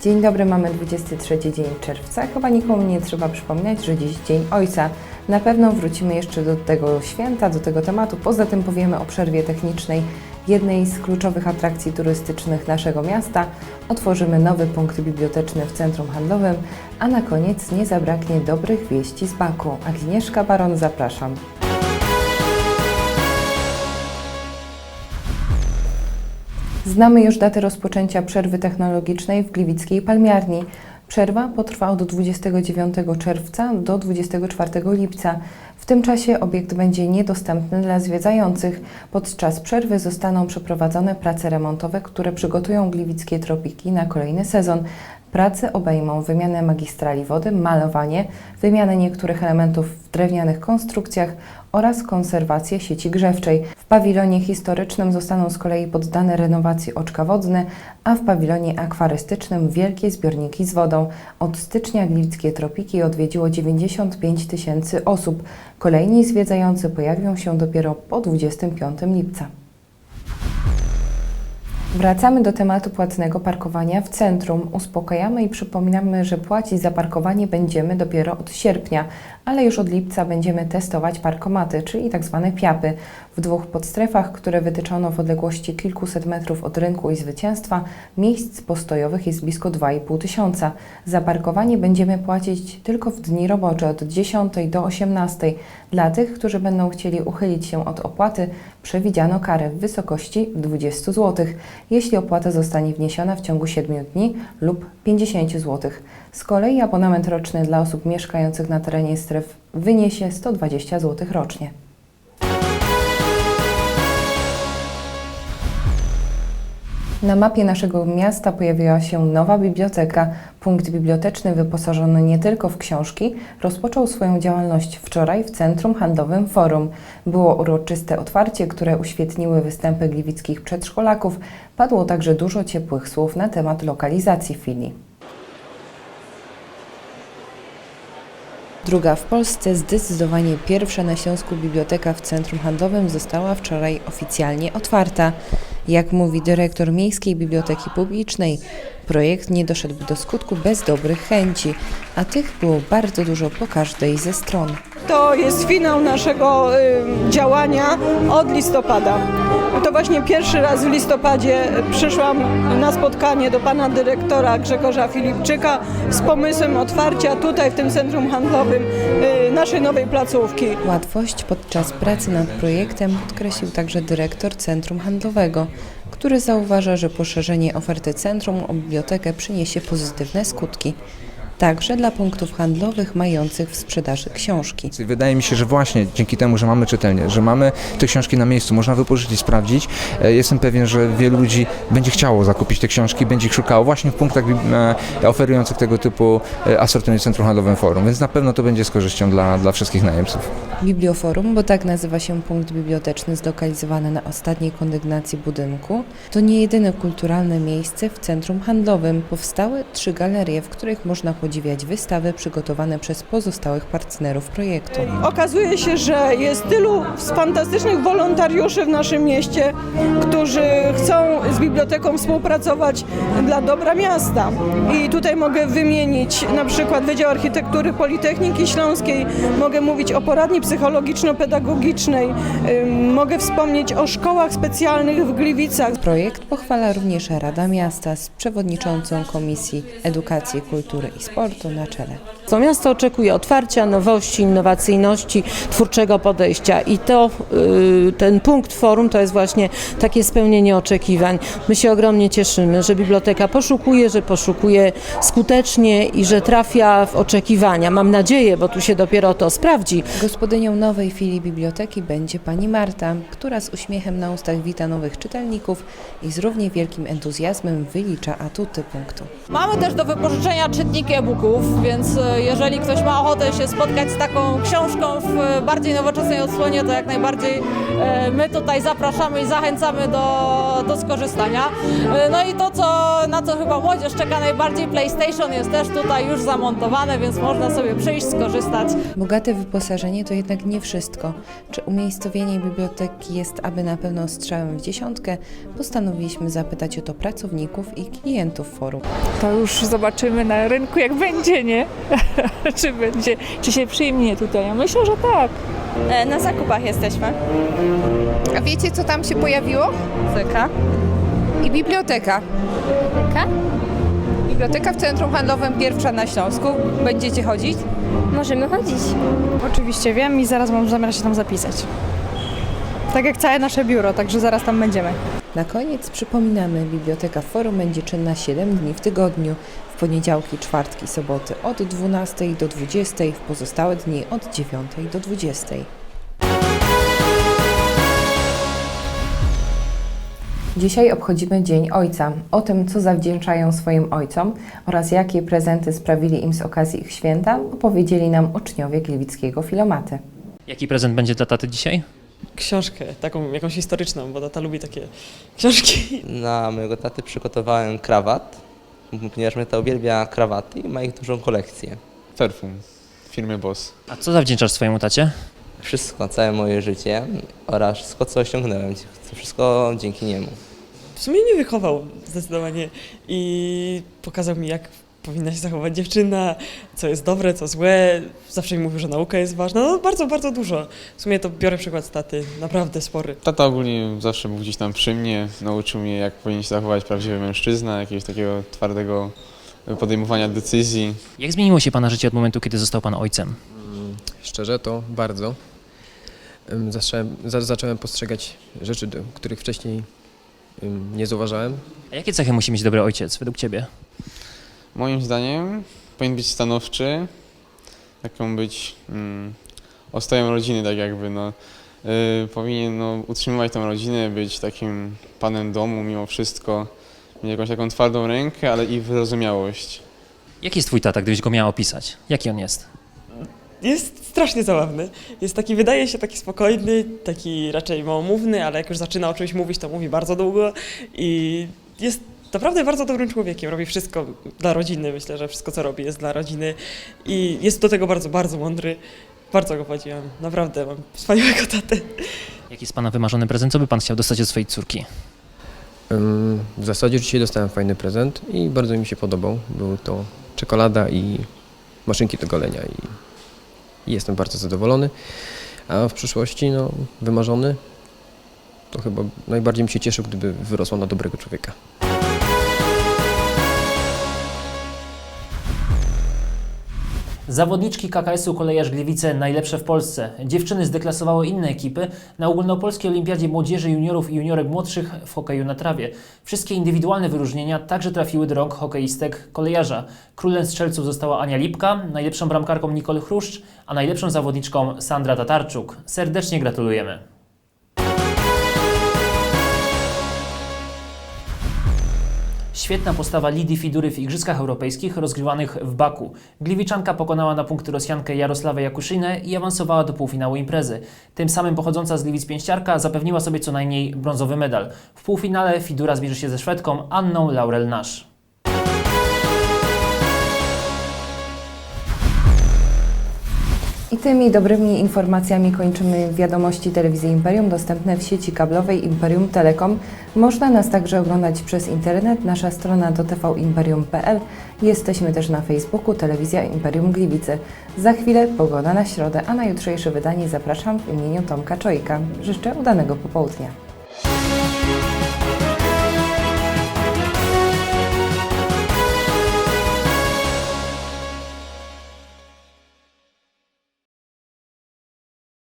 Dzień dobry, mamy 23 dzień czerwca. Chyba nikomu nie trzeba przypominać, że dziś Dzień Ojca. Na pewno wrócimy jeszcze do tego święta, do tego tematu. Poza tym powiemy o przerwie technicznej jednej z kluczowych atrakcji turystycznych naszego miasta. Otworzymy nowy punkt biblioteczny w centrum handlowym, a na koniec nie zabraknie dobrych wieści z Baku. Agnieszka Baron, zapraszam. Znamy już datę rozpoczęcia przerwy technologicznej w Gliwickiej Palmiarni. Przerwa potrwa od 29 czerwca do 24 lipca. W tym czasie obiekt będzie niedostępny dla zwiedzających. Podczas przerwy zostaną przeprowadzone prace remontowe, które przygotują gliwickie tropiki na kolejny sezon. Prace obejmą wymianę magistrali wody, malowanie, wymianę niektórych elementów w drewnianych konstrukcjach oraz konserwację sieci grzewczej. W pawilonie historycznym zostaną z kolei poddane renowacji oczka wodne, a w pawilonie akwarystycznym wielkie zbiorniki z wodą. Od stycznia Gliwickie Tropiki odwiedziło 95 tysięcy osób. Kolejni zwiedzający pojawią się dopiero po 25 lipca. Wracamy do tematu płatnego parkowania w centrum. Uspokajamy i przypominamy, że płacić za parkowanie będziemy dopiero od sierpnia, ale już od lipca będziemy testować parkomaty, czyli tak zwane piapy. W dwóch podstrefach, które wytyczono w odległości kilkuset metrów od rynku i zwycięstwa, miejsc postojowych jest blisko 2,5 tysiąca. Za parkowanie będziemy płacić tylko w dni robocze od 10 do 18. Dla tych, którzy będą chcieli uchylić się od opłaty, przewidziano karę w wysokości 20 zł, jeśli opłata zostanie wniesiona w ciągu 7 dni lub 50 zł. Z kolei abonament roczny dla osób mieszkających na terenie stref wyniesie 120 zł rocznie. Na mapie naszego miasta pojawiła się nowa biblioteka. Punkt biblioteczny wyposażony nie tylko w książki, rozpoczął swoją działalność wczoraj w Centrum Handlowym Forum. Było uroczyste otwarcie, które uświetniły występy gliwickich przedszkolaków. Padło także dużo ciepłych słów na temat lokalizacji filii. Druga w Polsce, zdecydowanie pierwsza na Śląsku biblioteka w centrum handlowym została wczoraj oficjalnie otwarta. Jak mówi dyrektor Miejskiej Biblioteki Publicznej, projekt nie doszedłby do skutku bez dobrych chęci, a tych było bardzo dużo po każdej ze stron. To jest finał naszego y, działania od listopada. To właśnie pierwszy raz w listopadzie przyszłam na spotkanie do pana dyrektora Grzegorza Filipczyka z pomysłem otwarcia tutaj w tym centrum handlowym y, naszej nowej placówki. Łatwość podczas pracy nad projektem podkreślił także dyrektor Centrum Handlowego, który zauważa, że poszerzenie oferty centrum o bibliotekę przyniesie pozytywne skutki, także dla punktów handlowych mających w sprzedaży książki. Wydaje mi się, że właśnie dzięki temu, że mamy czytelnię, że mamy te książki na miejscu, można wypożyczyć, sprawdzić, e, jestem pewien, że wielu ludzi będzie chciało zakupić te książki, będzie ich szukało właśnie w punktach e, oferujących tego typu e, asortyment w Centrum Handlowym Forum, więc na pewno to będzie z korzyścią dla, dla wszystkich najemców. Biblioforum, bo tak nazywa się punkt biblioteczny zlokalizowany na ostatniej kondygnacji budynku, to nie jedyne kulturalne miejsce w centrum handlowym. Powstały trzy galerie, w których można podziwiać wystawy przygotowane przez pozostałych partnerów projektu. Okazuje się, że jest tylu fantastycznych wolontariuszy w naszym mieście, którzy chcą z biblioteką współpracować dla dobra miasta. I tutaj mogę wymienić na przykład Wydział Architektury Politechniki Śląskiej, mogę mówić o poradni psychologiczno-pedagogicznej, mogę wspomnieć o szkołach specjalnych w Gliwicach. Projekt pochwala również Rada Miasta z przewodniczącą Komisji Edukacji, Kultury i Sportu na czele. Co miasto oczekuje otwarcia, nowości, innowacyjności, twórczego podejścia i to y, ten punkt forum to jest właśnie takie spełnienie oczekiwań. My się ogromnie cieszymy, że biblioteka poszukuje, że poszukuje skutecznie i że trafia w oczekiwania. Mam nadzieję, bo tu się dopiero to sprawdzi, Gospodynią nowej filii biblioteki będzie pani Marta, która z uśmiechem na ustach wita nowych czytelników i z równie wielkim entuzjazmem wylicza atuty punktu. Mamy też do wypożyczenia czytniki e-booków, więc e, jeżeli ktoś ma ochotę się spotkać z taką książką w e, bardziej nowoczesnej odsłonie, to jak najbardziej e, my tutaj zapraszamy i zachęcamy do, do skorzystania. korzystania. No i to, co, na co chyba młodzież czeka najbardziej, PlayStation jest też tutaj już zamontowane, więc można sobie przyjść, skorzystać. Bogate wyposażenie to jednak nie wszystko. Czy umiejscowienie biblioteki jest aby na pewno strzałem w dziesiątkę? Postanowiliśmy zapytać o to pracowników i klientów forum. To już zobaczymy na rynku, jak będzie, nie? czy będzie, czy się przyjmie tutaj. Ja myślę, że tak. E, Na zakupach jesteśmy. A wiecie, co tam się pojawiło? Zyka. I biblioteka. Biblioteka? Biblioteka w Centrum Handlowym pierwsza na Śląsku. Będziecie chodzić? Możemy chodzić. Oczywiście wiem i zaraz mam zamiar się tam zapisać. Tak jak całe nasze biuro, także zaraz tam będziemy. Na koniec przypominamy, biblioteka forum będzie czynna 7 dni w tygodniu. W poniedziałki, czwartki, soboty od 12 do 20, w pozostałe dni od 9 do 20. Dzisiaj obchodzimy Dzień Ojca. O tym, co zawdzięczają swoim ojcom oraz jakie prezenty sprawili im z okazji ich święta, opowiedzieli nam uczniowie Gliwickiego Filomaty. Jaki prezent będzie dla taty dzisiaj? Książkę, taką jakąś historyczną, bo tata lubi takie książki. Na mojego taty przygotowałem krawat, ponieważ mnie to uwielbia krawaty i ma ich dużą kolekcję. Perfum firmy Boss. A co zawdzięczasz swojemu tacie? Wszystko, całe moje życie oraz wszystko, co osiągnąłem, to wszystko dzięki niemu. W sumie nie wychował zdecydowanie i pokazał mi, jak powinna się zachować dziewczyna, co jest dobre, co złe. Zawsze mi mówił, że nauka jest ważna. No bardzo, bardzo dużo. W sumie to biorę przykład z taty, naprawdę spory. Tata ogólnie zawsze był gdzieś tam przy mnie, nauczył mnie jak powinien się zachować prawdziwy mężczyzna, jakiegoś takiego twardego podejmowania decyzji. Jak zmieniło się pana życie od momentu, kiedy został pan ojcem? Szczerze to bardzo. Ym, Zacząłem, za, zacząłem postrzegać rzeczy, do których wcześniej ym, nie zauważałem. A jakie cechy musi mieć dobry ojciec według ciebie? Moim zdaniem powinien być stanowczy, taką być mm, ostoją rodziny, tak jakby. No. Y, powinien no, utrzymywać tą rodzinę, być takim panem domu mimo wszystko, mieć jakąś taką twardą rękę, ale i wyrozumiałość. Jaki jest twój tata, gdybyś go miał opisać? Jaki on jest? Jest strasznie zabawny. Jest taki, wydaje się taki spokojny, taki raczej małomówny, ale jak już zaczyna o czymś mówić, to mówi bardzo długo i jest naprawdę bardzo dobrym człowiekiem. Robi wszystko dla rodziny, myślę, że wszystko co robi jest dla rodziny i jest do tego bardzo, bardzo mądry. Bardzo go podziwiam. Naprawdę mam wspaniałego tatę. Jaki jest pana wymarzony prezent? Co by pan chciał dostać od swojej córki? Ym, W zasadzie dzisiaj dostałem fajny prezent i bardzo mi się podobał. Był to czekolada i maszynki do golenia i, i jestem bardzo zadowolony. A w przyszłości, no, wymarzony, to chyba najbardziej bym się cieszył, gdyby wyrosła na dobrego człowieka. Zawodniczki KKS-u Kolejarz Gliwice najlepsze w Polsce. Dziewczyny zdeklasowały inne ekipy na ogólnopolskiej olimpiadzie młodzieży juniorów i juniorek młodszych w hokeju na trawie. Wszystkie indywidualne wyróżnienia także trafiły do rąk hokeistek kolejarza. Królem strzelców została Ania Lipka, najlepszą bramkarką Nicole Chruszcz, a najlepszą zawodniczką Sandra Tatarczuk. Serdecznie gratulujemy. Świetna postawa Lidii Fidury w Igrzyskach Europejskich rozgrywanych w Baku. Gliwiczanka pokonała na punkty Rosjankę Jarosławę Jakuszynę i awansowała do półfinału imprezy. Tym samym pochodząca z Gliwic Pięściarka zapewniła sobie co najmniej brązowy medal. W półfinale Fidura zmierzy się ze Szwedką Anną Laurel-Nasz. I tymi dobrymi informacjami kończymy wiadomości telewizji Imperium dostępne w sieci kablowej Imperium Telekom. Można nas także oglądać przez internet. Nasza strona to tvimperium.pl. Jesteśmy też na Facebooku Telewizja Imperium Gliwice. Za chwilę pogoda na środę, a na jutrzejsze wydanie zapraszam w imieniu Tomka Czojka. Życzę udanego popołudnia.